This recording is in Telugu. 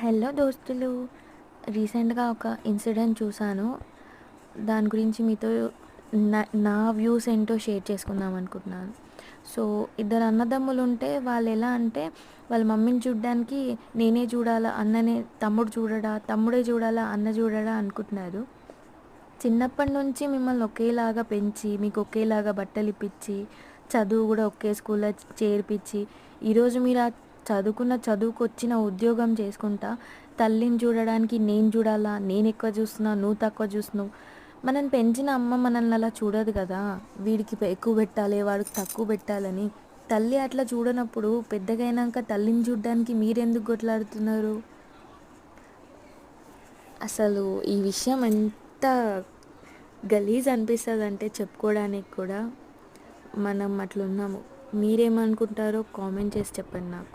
హలో దోస్తులు. రీసెంట్గా ఒక ఇన్సిడెంట్ చూశాను దాని గురించి మీతో నా నా వ్యూస్ ఏంటో షేర్ చేసుకుందాం అనుకుంటున్నాను. సో ఇద్దరు అన్నదమ్ములు ఉంటే వాళ్ళు ఎలా అంటే వాళ్ళ మమ్మీని చూడడానికి నేనే చూడాలా అన్ననే తమ్ముడు చూడడా తమ్ముడే చూడాలా అన్న చూడడా అనుకుంటున్నారు. చిన్నప్పటి నుంచి మిమ్మల్ని ఒకేలాగా పెంచి మీకు ఒకేలాగా బట్టలు ఇప్పించి చదువు కూడా ఒకే స్కూల్లో చేర్పించి ఈరోజు మీరు ఆ చదువుకున్న చదువుకు వచ్చిన ఉద్యోగం చేసుకుంటా తల్లిని చూడడానికి నేను చూడాలా? నేను ఎక్కువ చూస్తున్నా నువ్వు తక్కువ చూస్తున్నావు. మనం పెంచిన అమ్మ మనల్ని అలా చూడదు కదా. వీడికి ఎక్కువ పెట్టాలి వాడికి తక్కువ పెట్టాలని. తల్లి అట్లా చూడనప్పుడు పెద్దగైనాక తల్లిని చూడడానికి మీరెందుకు కొట్లాడుతున్నారు? అసలు ఈ విషయం ఎంత గలీజ్ అనిపిస్తుంది అంటే చెప్పుకోవడానికి కూడా మనం అట్లున్నాము. మీరేమనుకుంటారో కామెంట్ చేసి చెప్పండి నాకు.